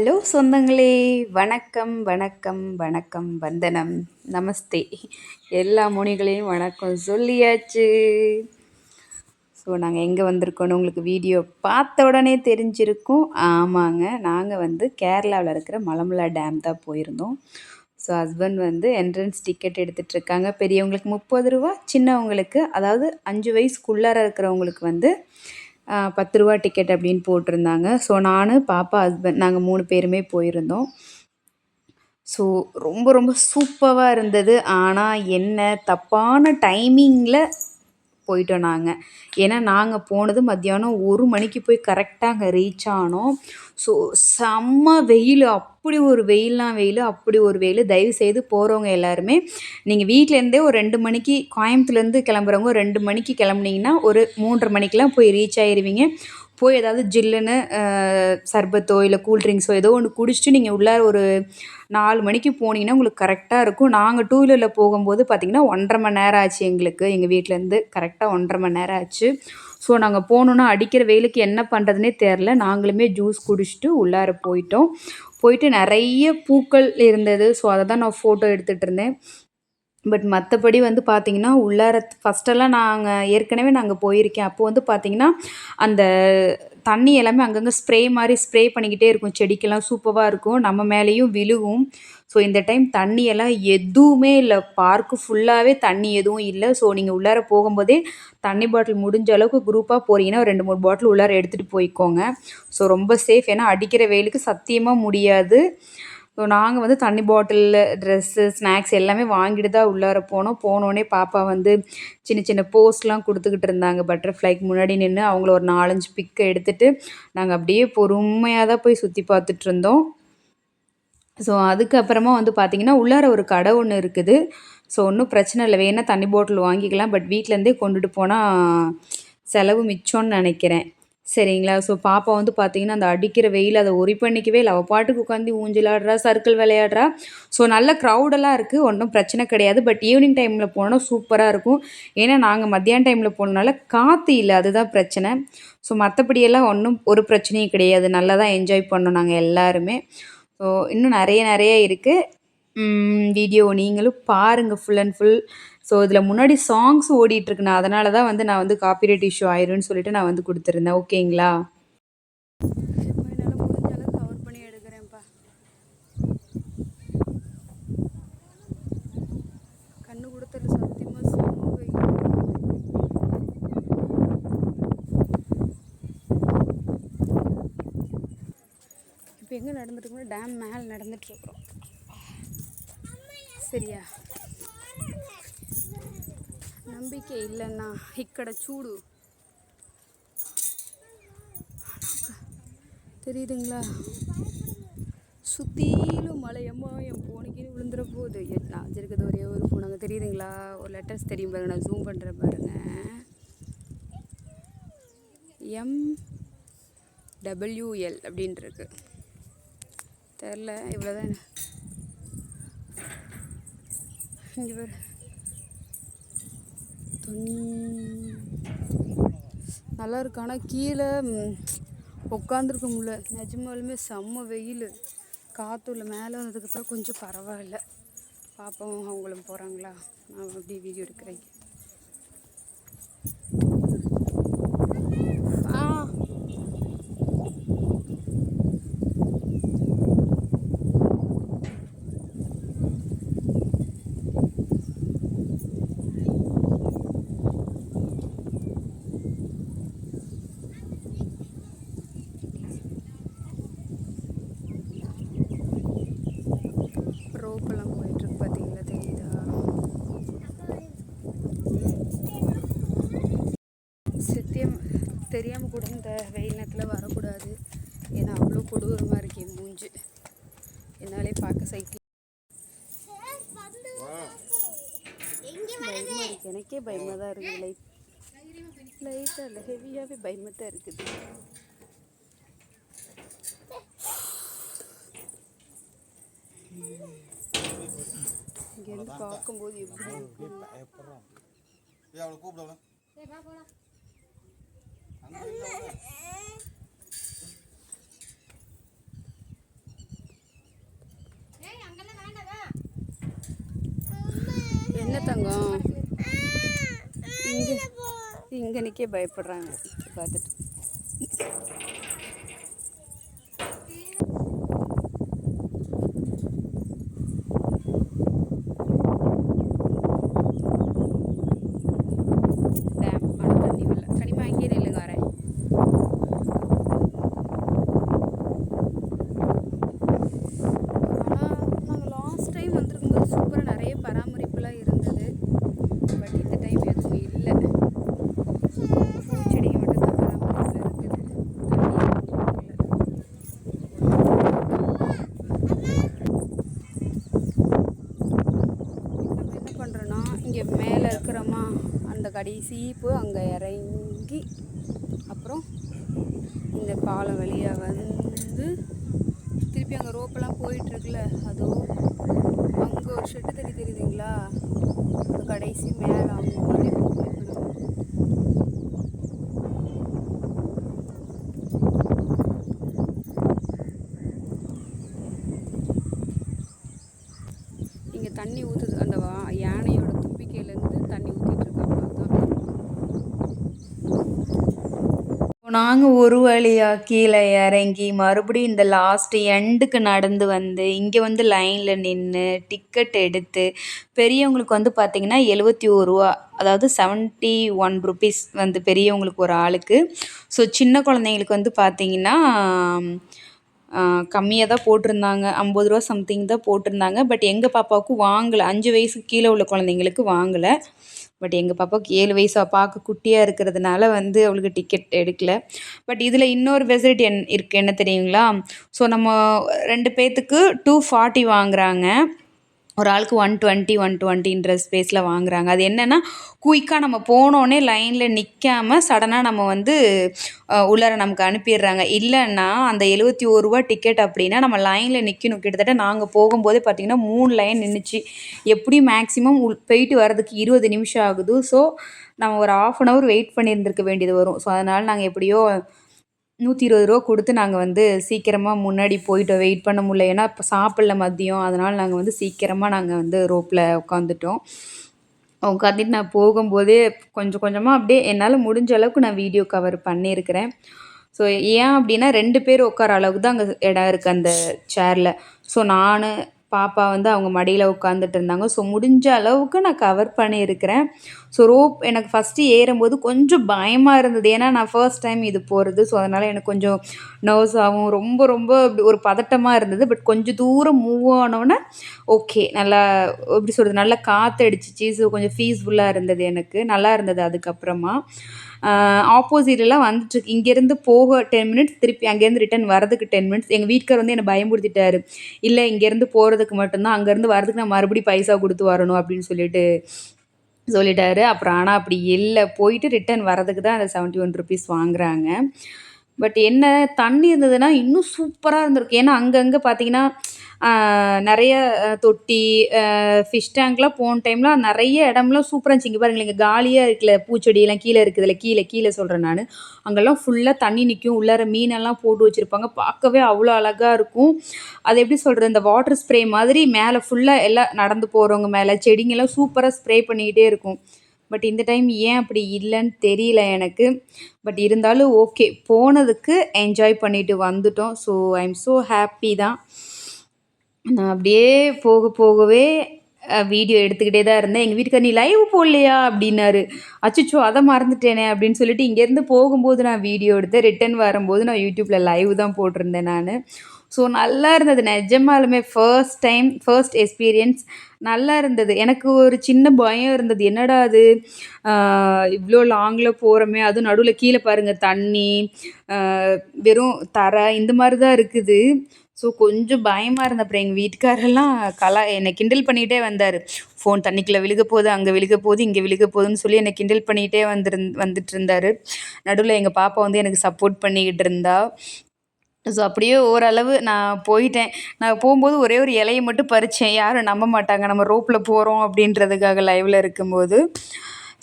Hello சொந்தங்களே வணக்கம் வணக்கம் வணக்கம் வந்தனம். நமஸ்தே. எல்லா முனிகளையும் வணக்கம் சொல்லியாச்சு. ஸோ நாங்கள் எங்கே வந்திருக்கோன்னு உங்களுக்கு வீடியோ பார்த்த உடனே தெரிஞ்சிருக்கும். ஆமாங்க நாங்கள் வந்து கேரளாவில் இருக்கிற மலமலா டேம் தான் போயிருந்தோம். ஸோ ஹஸ்பண்ட் வந்து என்ட்ரன்ஸ் டிக்கெட் எடுத்துகிட்ருக்காங்க பெரியவங்களுக்கு முப்பது ரூபா சின்னவங்களுக்கு அதாவது அஞ்சு வயசுக்குள்ளார இருக்கிறவங்களுக்கு வந்து பத்து ரூபா டிக்கெட் அப்படின்னு போட்டிருந்தாங்க. ஸோ நான் பாப்பா ஹஸ்பண்ட் நாங்கள் மூணு பேருமே போயிருந்தோம். ஸோ ரொம்ப ரொம்ப சூப்பராக இருந்தது. ஆனால் என்ன தப்பான டைமிங்கில் போயிட்டோம் நாங்கள் ஏன்னா நாங்கள் போனது மத்தியானம் ஒரு மணிக்கு போய் கரெக்டாக அங்கே ரீச் ஆனோம். ஸோ செம்ம வெயில். அப்படி ஒரு வெயில்லாம் வெயில் அப்படி ஒரு வெயில். தயவு செய்து போகிறவங்க எல்லாருமே நீங்கள் வீட்டிலேருந்தே ஒரு ரெண்டு மணிக்கு கோயம்புத்தூர்லேருந்து கிளம்புறவங்க ரெண்டு மணிக்கு கிளம்புனீங்கன்னா ஒரு மூன்றரை மணிக்கெலாம் போய் ரீச் ஆயிடுவீங்க போய் ஏதாவது ஜில்லுன்னு சர்பத்தோ இல்லை கூல்ட்ரிங்க்ஸோ ஏதோ ஒன்று குடிச்சிட்டு நீங்கள் உள்ளார ஒரு நாலு மணிக்கு போனீங்கன்னா உங்களுக்கு கரெக்டாக இருக்கும். நாங்கள் டூ வீலரில் போகும்போது பார்த்திங்கன்னா ஒன்றரை மணி நேரம் ஆச்சு எங்களுக்கு. எங்கள் வீட்டிலேருந்து கரெக்டாக ஒன்றரை மணி நேரம் ஆச்சு. ஸோ நாங்கள் போகணுன்னா அடிக்கிற வெயிலுக்கு என்ன பண்ணுறதுனே தெரில நாங்களுமே ஜூஸ் குடிச்சிட்டு உள்ளார போயிட்டோம். போயிட்டு நிறைய பூக்கள் இருந்தது. ஸோ அதை தான் நான் ஃபோட்டோ எடுத்துகிட்டு இருந்தேன். பட் மற்றபடி வந்து பார்த்திங்கன்னா உள்ளார ஃபஸ்ட்டெல்லாம் நாங்கள் ஏற்கனவே நாங்கள் போயிருக்கேன். அப்போது வந்து பார்த்திங்கன்னா அந்த தண்ணி எல்லாமே அங்கங்கே ஸ்ப்ரே மாதிரி ஸ்ப்ரே பண்ணிக்கிட்டே இருக்கும். செடிக்கெல்லாம் சூப்பராக இருக்கும். நம்ம மேலேயும் விழுகும். ஸோ இந்த டைம் தண்ணி எல்லாம் எதுவுமே இல்லை. பார்க்கு ஃபுல்லாகவே தண்ணி எதுவும் இல்லை. ஸோ நீங்கள் உள்ளார போகும்போதே தண்ணி பாட்டில் முடிஞ்ச அளவுக்கு குரூப்பாக போகிறீங்கன்னா ரெண்டு மூணு பாட்டில் உள்ளார எடுத்துகிட்டு போய்க்கோங்க. ஸோ ரொம்ப சேஃப் ஏன்னா அடிக்கிற வெயிலுக்கு சத்தியமாக முடியாது. ஸோ நாங்கள் வந்து தண்ணி பாட்டிலில் ட்ரெஸ்ஸு ஸ்நாக்ஸ் எல்லாமே வாங்கிட்டு தான் உள்ளார போனோம். போனோடனே பாப்பா வந்து சின்ன சின்ன போஸ்ட்லாம் கொடுத்துக்கிட்டு இருந்தாங்க. பட்டர்ஃப்ளைக்கு முன்னாடி நின்று அவங்கள ஒரு நாலஞ்சு பிக்கை எடுத்துகிட்டு நாங்கள் அப்படியே பொறுமையாக தான் போய் சுற்றி பார்த்துட்டு இருந்தோம். ஸோ அதுக்கப்புறமா வந்து பார்த்திங்கன்னா உள்ளார ஒரு கடை ஒன்று இருக்குது. ஸோ ஒன்றும் பிரச்சனை இல்லை. வேணால் தண்ணி பாட்டில் வாங்கிக்கலாம். பட் வீட்டிலேருந்தே கொண்டுட்டு போனால் செலவு மிச்சம்னு நினைக்கிறேன். சரிங்களா? ஸோ பாப்பா வந்து பார்த்திங்கன்னா அந்த அடிக்கிற வெயில் அதை ஒரி பண்ணிக்கவே இல்லை. அவள் பாட்டுக்கு உட்காந்து ஊஞ்சலாடுறா சர்க்கிள் விளையாடுறா. ஸோ நல்ல க்ரௌடெல்லாம் இருக்குது ஒன்றும் பிரச்சனை கிடையாது. பட் ஈவினிங் டைமில் போனால் சூப்பராக இருக்கும். ஏன்னா நாங்கள் மத்தியான டைமில் போனனால காற்று இல்லை. அதுதான் பிரச்சனை. ஸோ மற்றபடியெல்லாம் ஒன்றும் ஒரு பிரச்சனையும் கிடையாது. நல்லா தான் என்ஜாய் பண்ணோம் நாங்கள் எல்லாருமே. ஸோ இன்னும் நிறைய நிறைய இருக்குது வீடியோ நீங்களும் பாருங்கள் ஃபுல் அண்ட் ஃபுல் ஸோ இதில் முன்னாடி சாங்ஸ் ஓடிட்டுருக்குண்ணா அதனால தான் வந்து நான் வந்து காப்பிரைட் இஷ்யூ ஆயிரும்னு சொல்லிட்டு நான் வந்து கொடுத்துருந்தேன். ஓகேங்களா கவர் பண்ணி எடுக்கிறேன்ப்பா. கண்ணு இப்போ எங்கே நடந்துட்டுருக்கோம் டேம் மேலே நடந்துட்டுருக்குறோம் சரியா? நம்பிக்கை ఇల్లన్నా ఇక్కడ சூடு. தெரியுதுங்களா? சுற்றிலும் மலையம்மா என் போனுக்கின்னு விழுந்துற போகுது நான் வச்சுருக்கிறது ஒரே ஒரு போனாங்க தெரியுதுங்களா? ஒரு லெட்டர்ஸ் தெரியும் பாருங்க. நான் ஜூம் பண்ணுற பாருங்க. எம் டபிள்யூஎல் அப்படின்ட்டுருக்கு தெரில இவ்வளோதான் இங்கே பாரு. தண்ணி நல்லா இருக்கு. ஆனால் கீழே உட்காந்துருக்க முடியல. நிஜமாலுமே செம்ம வெயில். காற்றுல மேலே வந்ததுக்கப்புறம் கொஞ்சம் பரவாயில்ல. பாப்பாவும் அவங்களும் போகிறாங்களா நான் அப்படியே வீடியோ எடுக்கிறேன். தெரியாமல் கூட இந்த வெயில் நேரத்தில் வரக்கூடாது ஏன்னா அவ்வளோ கொடூரமாக இருக்கு மூஞ்சு என்னாலே பார்க்க சைக்கிள் பயமாக இருக்குது எனக்கே பயமாக தான் இருக்குது லைட் லைட்டாக இல்லை ஹெவியாகவே பயமாக தான் இருக்குது இங்கேருந்து பார்க்கும்போது எப்படி என்ன தங்கம்? இங்க இங்கே நிற்க பயப்படுறாங்க. பார்த்துட்டு. அந்த கடைசி போய் அங்கே இறங்கி அப்புறம் இந்த பாலம் வழியாக வந்து திருப்பி அங்கே ரோப்பெல்லாம் போயிட்டுருக்குல்ல அதோ அங்கே ஒரு ஷெட்டு தறி தெரியுதுங்களா? கடைசி மேலே அவங்க அப்படியே போய்விடும் இங்கே தண்ணி ஊற்றுது அந்த வா யானையோட தும்பிக்கையிலேருந்து தண்ணி ஊற்றிட்டு இருக்காங்க தான் நாங்கள் ஒரு வழியாக கீழே இறங்கி மறுபடியும் இந்த லாஸ்ட் எண்டுக்கு நடந்து வந்து இங்கே வந்து லைனில் நின்று டிக்கெட் எடுத்து பெரியவங்களுக்கு வந்து பார்த்திங்கன்னா எழுபத்தி ஒரு ரூபா அதாவது செவன்ட்டி ஒன் ருபீஸ் வந்து பெரியவங்களுக்கு ஒரு ஆளுக்கு. ஸோ சின்ன குழந்தைங்களுக்கு வந்து பார்த்திங்கன்னா கம்மியாக தான் போட்டிருந்தாங்க. ஐம்பது ரூபா சம்திங் தான் போட்டிருந்தாங்க. பட் எங்கள் பாப்பாவுக்கு வாங்கலை. அஞ்சு வயசுக்கு கீழே உள்ள குழந்தைங்களுக்கு வாங்கலை. பட் எங்கள் பாப்பாவுக்கு ஏழு வயசு பார்க்க குட்டியாக இருக்கிறதுனால வந்து அவளுக்கு டிக்கெட் எடுக்கல. பட் இதில் இன்னொரு ஃபெசிலிட்டி என் இருக்குது என்ன தெரியுங்களா? ஸோ நம்ம ரெண்டு பேர்த்துக்கு டூ ஃபார்ட்டி வாங்குறாங்க. ஒரு ஆளுக்கு ஒன் டுவெண்ட்டி ஒன் டுவெண்ட்டின்ற ஸ்பேஸில் வாங்குறாங்க. அது என்னென்னா குயிக்காக நம்ம போனோடனே லைனில் நிற்காம சடனாக நம்ம வந்து உள்ளார நமக்கு அனுப்பிடுறாங்க. இல்லைன்னா அந்த எழுபத்தி ஒரு ரூபா டிக்கெட் அப்படின்னா நம்ம லைனில் நிற்கணும் கிட்டத்தட்ட நாங்கள் போகும்போதே பார்த்திங்கன்னா மூணு லைன் நின்றுச்சு எப்படியும் மேக்ஸிமம் உள் போயிட்டு வர்றதுக்கு இருபது நிமிஷம் ஆகுது ஸோ நம்ம ஒரு ஆஃப் அன் ஹவர் வெயிட் பண்ணியிருந்திருக்க வேண்டியது வரும். ஸோ அதனால் நாங்கள் எப்படியோ நூற்றி இருபது ரூபா கொடுத்து நாங்கள் வந்து சீக்கிரமாக முன்னாடி போயிட்டோம். வெயிட் பண்ண முடியல. ஏன்னா இப்போ சாப்பிடல மதியம். அதனால் நாங்கள் வந்து சீக்கிரமாக நாங்கள் வந்து ரோப்பில் உட்காந்துட்டோம் உட்காந்துட்டு நான் போகும்போதே கொஞ்சம் கொஞ்சமாக அப்படியே என்னால் முடிஞ்ச அளவுக்கு நான் வீடியோ கவர் பண்ணியிருக்கிறேன். ஸோ ஏன் அப்படின்னா ரெண்டு பேர் உட்கார அளவுக்கு தான் அங்கே இடம் இருக்குது அந்த சேரில் ஸோ நான் பாப்பா வந்து அவங்க மடியில் உட்காந்துட்டு இருந்தாங்க. ஸோ முடிஞ்ச அளவுக்கு நான் கவர் பண்ணியிருக்கிறேன். ஸோ ரோப் எனக்கு ஃபஸ்ட்டு ஏறும்போது கொஞ்சம் பயமாக இருந்தது. ஏன்னா நான் ஃபர்ஸ்ட் டைம் இது போகிறது ஸோ அதனால் எனக்கு கொஞ்சம் நர்வஸாகவும் ரொம்ப ரொம்ப ஒரு பதட்டமாக இருந்தது. பட் கொஞ்சம் தூரம் மூவ் ஆனோடனே ஓகே நல்லா எப்படி சொல்கிறது நல்லா காற்று அடிச்சிச்சு ஸோ கொஞ்சம் ஃபீஸ்ஃபுல்லாக இருந்தது எனக்கு. நல்லா இருந்தது அதுக்கப்புறமா. ஆப்போசிட்லாம் வந்துட்டுருக்கு இங்கேருந்து போக டென் மினிட்ஸ் திருப்பி அங்கேருந்து ரிட்டன் வரதுக்கு டென் மினிட்ஸ் எங்கள் வீட்டுக்கார் வந்து என்னை பயமுறுத்திட்டாரு. இல்லை இங்கேருந்து போகிறதுக்கு மட்டும்தான். அங்கேருந்து வரதுக்கு நான் மறுபடியும் பைசா கொடுத்து வரணும் அப்படின்னு சொல்லிட்டு சொல்லிட்டாரு. அப்புறம் ஆனால் அப்படி இல்லை. போயிட்டு ரிட்டன் வரதுக்கு தான் அந்த செவன்ட்டி ஒன் ருபீஸ் வாங்குறாங்க. பட் என்ன தண்ணி இருந்ததுன்னா இன்னும் சூப்பராக இருந்திருக்கும் ஏன்னா அங்கங்கே பார்த்தீங்கன்னா நிறைய தொட்டி ஃபிஷ் டேங்க்லாம் போன டைம்லாம் நிறைய இடம்லாம் சூப்பராக இருந்துச்சு. இங்கே பாருங்களேன் இங்கே காலியாக இருக்குல்ல பூச்செடியெல்லாம் கீழே இருக்குதுல்ல கீழே கீழே சொல்கிறேன் நான். அங்கெல்லாம் ஃபுல்லாக தண்ணி நிற்கும் உள்ளார மீனெல்லாம் போட்டு வச்சுருப்பாங்க. பார்க்கவே அவ்வளோ அழகாக இருக்கும். அது எப்படி சொல்கிறது இந்த வாட்டர் ஸ்ப்ரே மாதிரி மேலே ஃபுல்லாக எல்லாம் நடந்து போகிறவங்க மேலே செடிங்கெல்லாம் சூப்பராக ஸ்ப்ரே பண்ணிக்கிட்டே இருக்கும். பட் இந்த டைம் ஏன் அப்படி இல்லைன்னு தெரியல எனக்கு. பட் இருந்தாலும் ஓகே போனதுக்கு என்ஜாய் பண்ணிட்டு வந்துட்டோம். So I am so happy தான். நான் அப்படியே போக போகவே வீடியோ எடுத்துக்கிட்டே தான் இருந்தேன். எங்கள் வீட்டுக்கார் நீ லைவ் போடலையா? அப்படின்னாரு. அச்சுச்சோ அதை மறந்துட்டேனே அப்படின்னு சொல்லிட்டு இங்கேருந்து போகும்போது நான் வீடியோ எடுத்தேன். ரிட்டன் வரும்போது நான் யூடியூப்பில் லைவ் தான் போட்டிருந்தேன் நான். ஸோ நல்லா இருந்தது. நிஜமாலுமே ஃபர்ஸ்ட் டைம் ஃபர்ஸ்ட் எக்ஸ்பீரியன்ஸ் நல்லா இருந்தது. எனக்கு ஒரு சின்ன பயம் இருந்தது. என்னடா அது? இவ்வளோ லாங்கில் போகிறோமே அதுவும் நடுவில் கீழே பாருங்கள் தண்ணி வெறும் தரை இந்த மாதிரி தான் இருக்குது. ஸோ கொஞ்சம் பயமாக இருந்த அப்புறம் எங்கள் வீட்டுக்காரெல்லாம் கலா என்னை கிண்டல் பண்ணிகிட்டே வந்தார். ஃபோன் தண்ணிக்குள்ளே விழுக போகுது அங்கே விழுக போகுது இங்கே விழுக போகுதுன்னு சொல்லி என்னை கிண்டல் பண்ணிகிட்டே வந்துருந் வந்துட்டு இருந்தார். நடுவில் எங்கள் பாப்பா வந்து எனக்கு சப்போர்ட் பண்ணிக்கிட்டு இருந்தா. ஸோ அப்படியே ஓரளவு நான் போயிட்டேன். நான் போகும்போது ஒரே ஒரு இலையை மட்டும் பறித்தேன் யாரும் நம்ப மாட்டாங்க. நம்ம ரோப்பில் போகிறோம் அப்படின்றதுக்காக லைவில் இருக்கும்போது.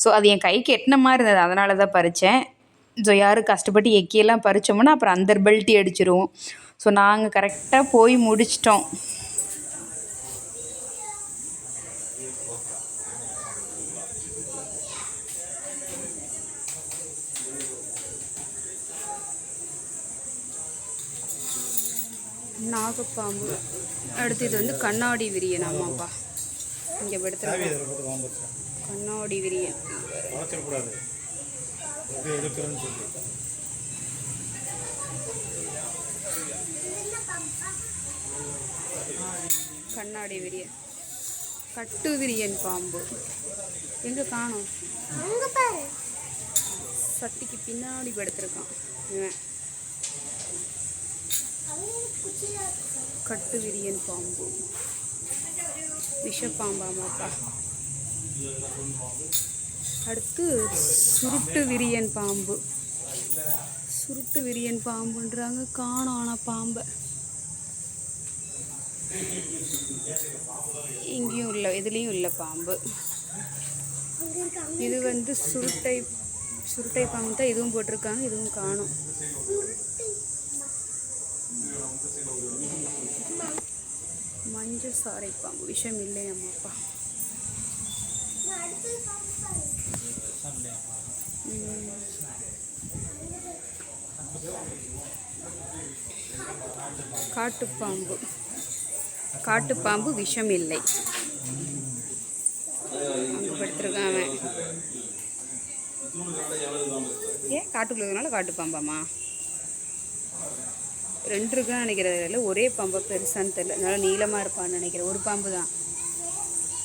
ஸோ அது என் கைக்கு எட்டின மாதிரி இருந்தது. அதனால தான் பறித்தேன் ஸோ யாரும் கஷ்டப்பட்டு எக்கியெல்லாம் பறித்தோம்னா அப்புறம் அந்த பெல்ட்டி அடிச்சிருவோம். ஸோ நாங்கள் கரெக்டாக போய் முடிச்சிட்டோம். நாகப்பாம்பு. அடுத்து இது வந்து கண்ணாடி விரியன். ஆமாப்பா. இங்கே படுத்துருக்கோம் கண்ணாடி விரியன். கண்ணாடி விரியன். கட்டு விரியன் பாம்பு. எங்கே காணோம்? சட்டிக்கு பின்னாடி படுத்திருக்கான். இவன். கட்டு விரியன் பாம்பு. விஷப்பாம்பாமாப்பா. அடுத்து சுருட்டு விரியன் பாம்பு. சுருட்டு விரியன் பாம்புன்றாங்க காணும் ஆனால் பாம்பை. இங்கேயும் இல்லை இதுலேயும் இல்லை பாம்பு. இது வந்து சுருட்டை சுருட்டை பாம்பு தான் இதுவும் போட்டிருக்காங்க இதுவும் காணும். கொஞ்சம் சாரை பாம்பு விஷம் இல்லை அம்மாப்பா காட்டுப்பாம்பு. காட்டுப்பாம்பு விஷம் இல்லை. அங்கே படுத்திருக்கான் அவன். ஏன் காட்டுக்குள்ள காட்டுப்பாம்பாம்மா? ரெண்டு இருக்குன்னு நினைக்கிறது இல்லை ஒரே பாம்பு பெருசான்னு தெரியல. நல்லா நீளமாக இருப்பான்னு நினைக்கிறேன். ஒரு பாம்பு தான்.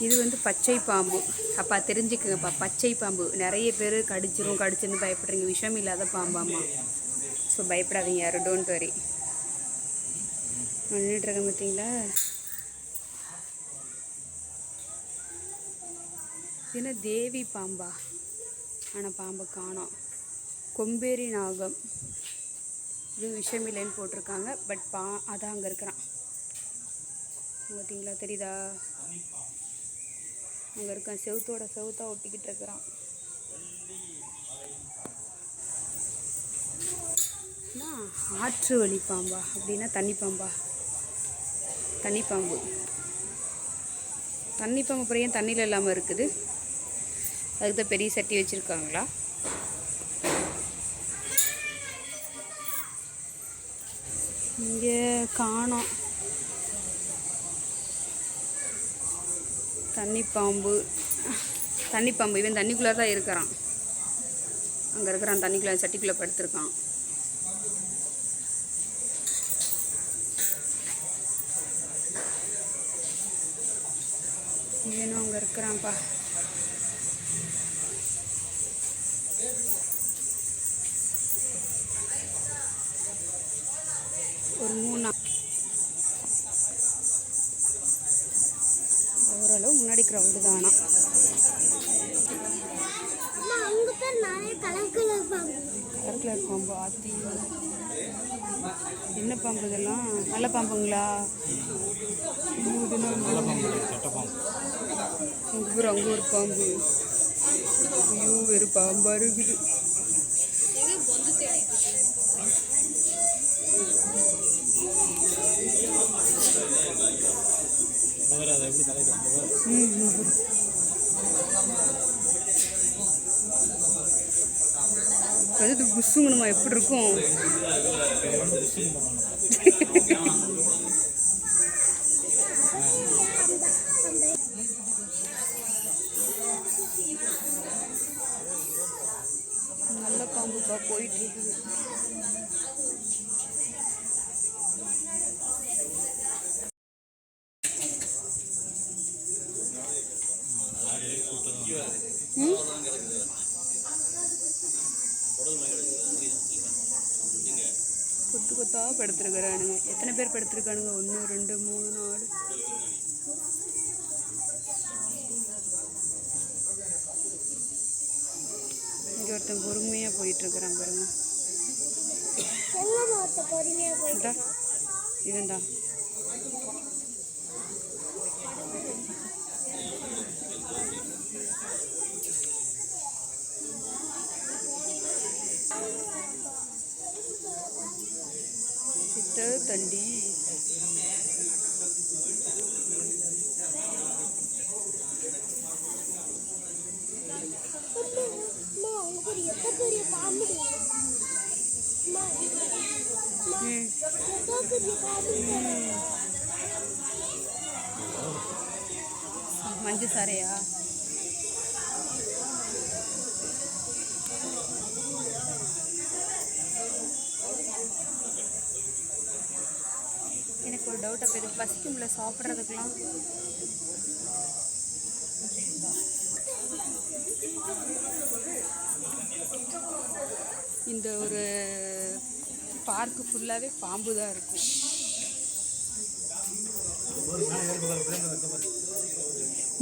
இது வந்து பச்சை பாம்பு. அப்பா தெரிஞ்சுக்குங்கப்பா. பச்சை பாம்பு. நிறைய பேர் கடிச்சிரும் கடிச்சிருந்து பயப்படுறீங்க. விஷம் இல்லாத பாம்பாம்மா. ஸோ பயப்படாதீங்க. யாரும் டோன்ட் வரி நின்றுட்டுருக்கேன் பார்த்தீங்களா என்ன தேவி பாம்பா? ஆனால் பாம்பை காணோம். கொம்பேரி நாகம். இது விஷமில்லைன்னு போட்டிருக்காங்க. பட் பா அதான் அங்கே இருக்கிறான். பார்த்தீங்களா? தெரியுதா? அங்கே இருக்கான். செவுத்தோட செவுத்தாக ஒட்டிக்கிட்டு இருக்கிறான். ஆற்று வழி பாம்பா. அப்படின்னா தண்ணி பாம்பா. தண்ணி பாம்பு. தண்ணி பாம்பு அப்புறம் ஏன் தண்ணியில் இல்லாமல் இருக்குது? அதுக்கு தான் பெரிய சட்டி வச்சுருக்காங்களா? இங்கே காணோம். தண்ணி பாம்பு தண்ணி பாம்பு இவன் தண்ணிக்குள்ளே தான் இருக்கிறான். அங்கே இருக்கிறான் தண்ணிக்குள்ளே சட்டிக்குள்ளே படுத்திருக்கான். இவனும் அங்கே இருக்கிறான்ப்பா. ஒரு மூணு. ஓரளவு முன்னாடி க்ரௌடு தானா அங்க பேர் நிறைய கலர் கலர் பாம்பு ஆத்தி. என்ன பாம்பு இதெல்லாம்? நல்ல பாம்புங்களா? சட்டை பாம்பு அங்கே ஒரு பாம்பு. ஐயோ வெறும் பாம்பா இருக்குது. குசுங்கணுமா எப்படி இருக்கும்? படுத்துருக்குறானுங்க. எத்தனை பேர் படுத்துருக்கானுங்க? ஒன்று ரெண்டு மூணு நாலு. இங்கே ஒருத்தன் பொறுமையாக போயிட்டு இருக்கிறான் பாருங்க எங்க மொத்த பொறுமையா போயிட்டு இதா இவன்டா சித்த தண்டி அம்மா அவங்க எனக்கு ஒரு டவுட் அப்போ இது பசிக்கும்ல சாப்பிட்றதுக்கெலாம். இந்த ஒரு பார்க்கு ஃபுல்லாகவே பாம்பு தான் இருக்கும்.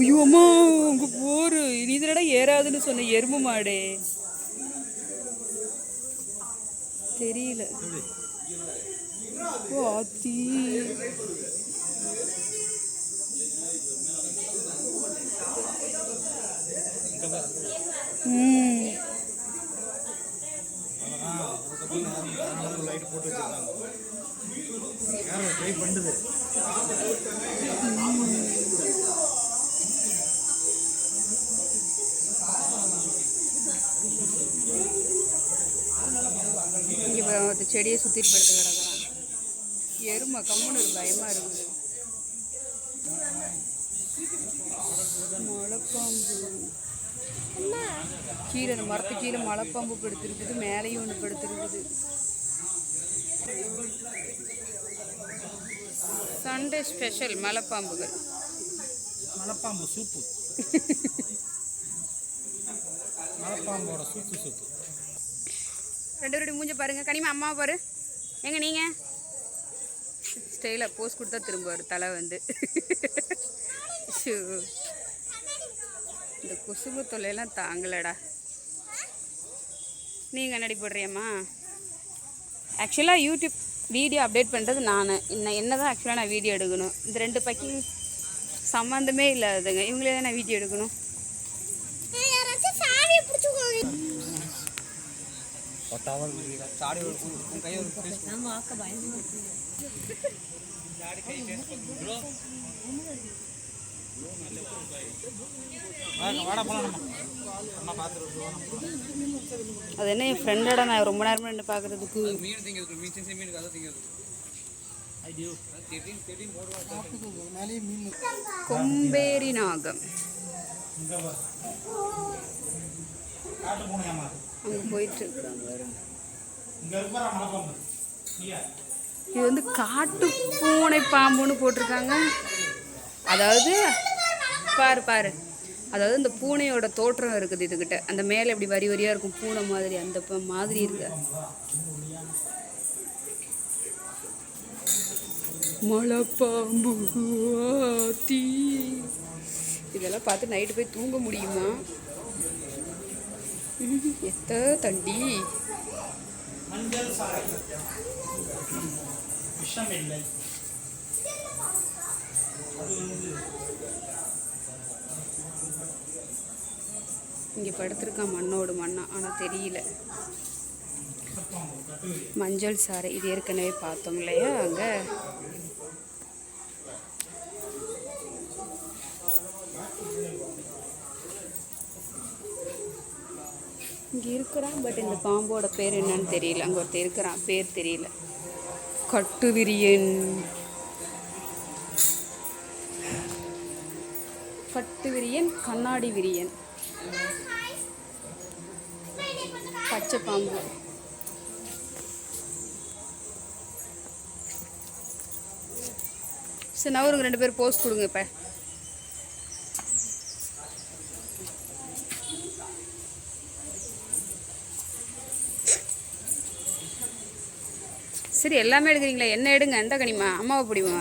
ஐயோ அம்மா உங்க போரு. நீ இதனடா ஏறாதுன்னு சொன்ன எருமை மாடே. தெரியல. ஓ ஆத்தி. ம் லைட் போட்டு செடியை சுற்றிட்டு படுத்து எருமை கம்முன்னு ஒரு பயமாக இருக்குது. மலைப்பாம்பு. அம்மா கீழே அந்த மரத்து கீழே மலைப்பாம்பு படுத்திருக்குது மேலேயும் ஒன்று படுத்திருக்குது. Sunday special மலைப்பாம்புகள். மலைப்பாம்பு சூப்பு. மலைப்பாம்போட soup soup. ரெண்டு பேருடைய மூஞ்ச பாருங்க. கனிமா அம்மாவை பாரு. எங்க நீங்க? ஸ்டைலாக போஸ் கொடுத்தா திரும்புவார் தலை வந்து. ஷோ. இந்த குசும்பு தொல்லையெல்லாம் தாங்கலடா. நீங்கள் கண்ணாடி போடுறியம்மா? ஆக்சுவலாக யூடியூப் வீடியோ அப்டேட் பண்ணுறது நான். இன்னும் என்ன தான் ஆக்சுவலாக நான் வீடியோ எடுக்கணும். இந்த ரெண்டு பக்கி சம்மந்தமே இல்லாததுங்க. இவங்களே தான் நான் வீடியோ எடுக்கணும் சாடி அது என்ன என் ஃப்ரெண்டோட நான் ரொம்ப நேரம் நின்று பார்க்குறதுக்கு மீன் திங்கிறது மீன் சின்ன மீன் கதை திங்கிறது கொம்பேரி நாகம். அங்கே போயிட்டு இருக்கிறாங்க இது வந்து காட்டு பூனை பாம்புன்னு போட்டிருக்காங்க. அதாவது பாரு பாரு. அதாவது இந்த பூனையோட தோற்றம் இருக்குது இதுகிட்ட. அந்த மேலே இப்படி வரி வரியாக இருக்கும் பூனை மாதிரி அந்த ப- மாதிரி இருக்கு. மலைப்பாம்பு ஆத்தி. இதெல்லாம் பார்த்து நைட்டு போய் தூங்க முடியுமா? எத்த தண்டி. மஞ்சள் சாறை விஷம் இல்லை. அது வந்து இங்கே படுத்திருக்கான் மண்ணோடு மண்ணா ஆனால் தெரியல. மஞ்சள் சாறை இது ஏற்கனவே பார்த்தோம் இல்லையா? அங்கே இங்கே இருக்கிறான் பட் இந்த பாம்போட பேர் என்னன்னு தெரியல. அங்கே ஒருத்தர் இருக்கிறான். பேர் தெரியல. கட்டுவிரியன். கட்டுவிரியன் கண்ணாடி விரியன். பச்சை பாம்பு. சரி நான் ஒரு ரெண்டு பேரும் போஸ்ட் கொடுங்க இப்போ. சரி எல்லாமே எடுக்கிறீங்களா? என்ன எடுங்க? எந்த கனிமா? அம்மாவை பிடிமா?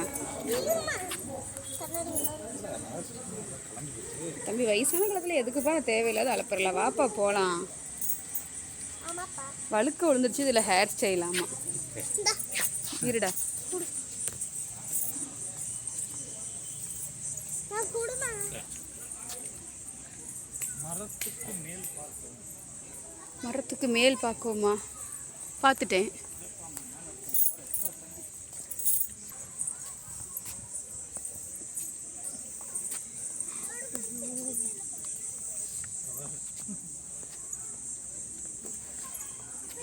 தம்பி வயசான காலத்தில் எதுக்குப்பா தேவையில்லாத அலப்பறல வாப்பா போகலாம் வழுக்க விழுந்துருச்சு இதில் ஹேர் ஸ்டைல் ஆமாம் இருடா. மரத்துக்கு மேல் மரத்துக்கு மேல் பார்க்கோமா பார்த்துட்டேன்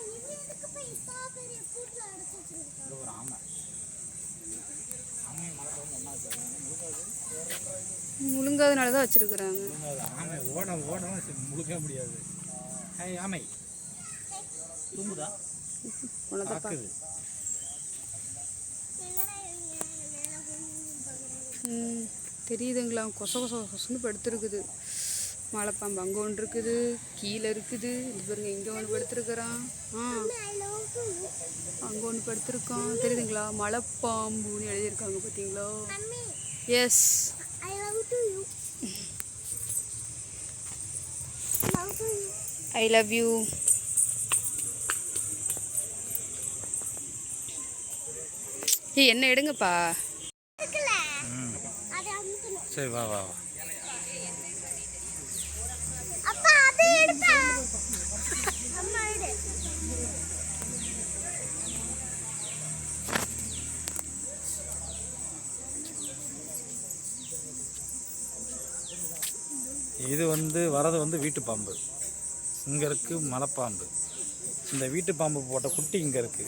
இது எதுக்கு போய் இவ்வளோ பெரிய கூட்டில் அடைச்சி வச்சிருக்கோம் இது ஒரு ஆமை முழுங்காதனால தான் வச்சுருக்குறாங்க. ஆமை ஓட ஓட முழுக்க முடியாது. ஆமை. தூங்குதா ம் தெரியுதுங்களா? கொச கொச கொசன்னு படுத்துருக்குது. மலைப்பாம்பு அங்கே ஒன்று இருக்குது கீழே இருக்குது. இது பாருங்க இங்கே ஒன்று படுத்துருக்குறான். ஆ அங்கே ஒன்று படுத்துருக்கான். தெரியுதுங்களா? மலைப்பாம்புன்னு எழுதியிருக்காங்க பார்த்தீங்களா எஸ் ஐ லவ் யூ என்ன எடுங்கப்பா. சரி வா வா வா. அப்பா அது எடுத்தா இது வந்து வரது வந்து வீட்டு பாம்பு. இங்கே இருக்கு மலைப்பாம்பு. இந்த வீட்டு பாம்பு போட்ட குட்டி இங்கே இருக்கு.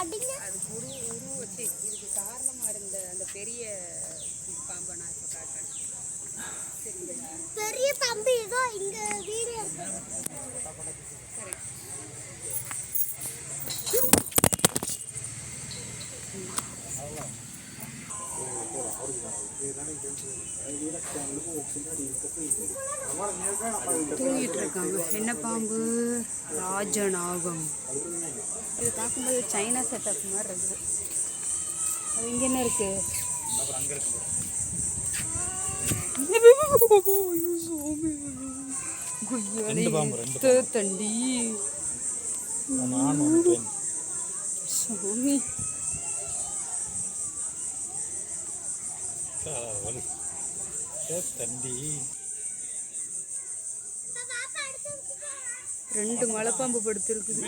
அடிங்க. அது உரு உரு வச்சு இதுக்கு காரணமாக இருந்த அந்த பெரிய பாம்பை இதோ இங்க வீடு இருக்கு. தூங்கிட்டு இருக்காங்க என்ன பாம்பு? ராஜநாகம். இது பார்க்கும்போது சைனா செட்டப் மாதிரி இருக்குது. அது இங்கே என்ன இருக்கு? தண்டி சாமி. காவல் தண்டி ரெண்டு மலைப்பாம்பு படுத்துருக்குது.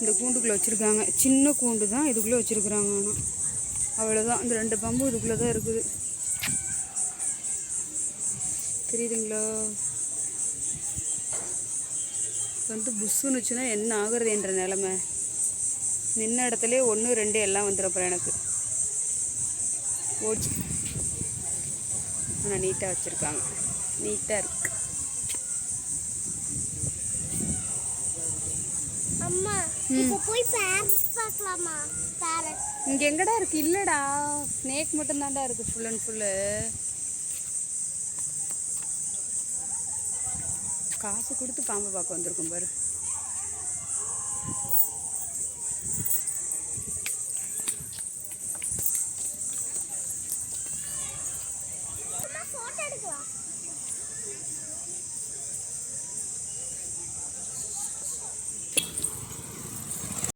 இந்த கூண்டுக்குள்ளே வச்சுருக்காங்க. சின்ன கூண்டு தான் இதுக்குள்ளே வச்சுருக்குறாங்க ஆனால் அவ்வளோதான் இந்த ரெண்டு பாம்பும் இதுக்குள்ளே தான் இருக்குது. தெரியுதுங்களா? வந்து புஷ்ஷுன்னுச்சுன்னா என்ன ஆகுறது என்ற நிலமை. நின்ன இடத்துலே ஒன்று ரெண்டு எல்லாம் வந்துடும் அப்புறம் எனக்கு. ஓடி ஆனால் நீட்டாக வச்சுருக்காங்க. நீட்டாக இருக்கு. அம்மா போய் பேரட் பார்க்கலாமா? பேரட் இங்கே எங்கடா இருக்கு? இல்லைடா. ஸ்னேக் மட்டும்தான்டா இருக்கு ஃபுல் அண்ட் ஃபுல்லு காசு கொடுத்து பாம்பு பார்க்க வந்திருக்கோம் பாரு.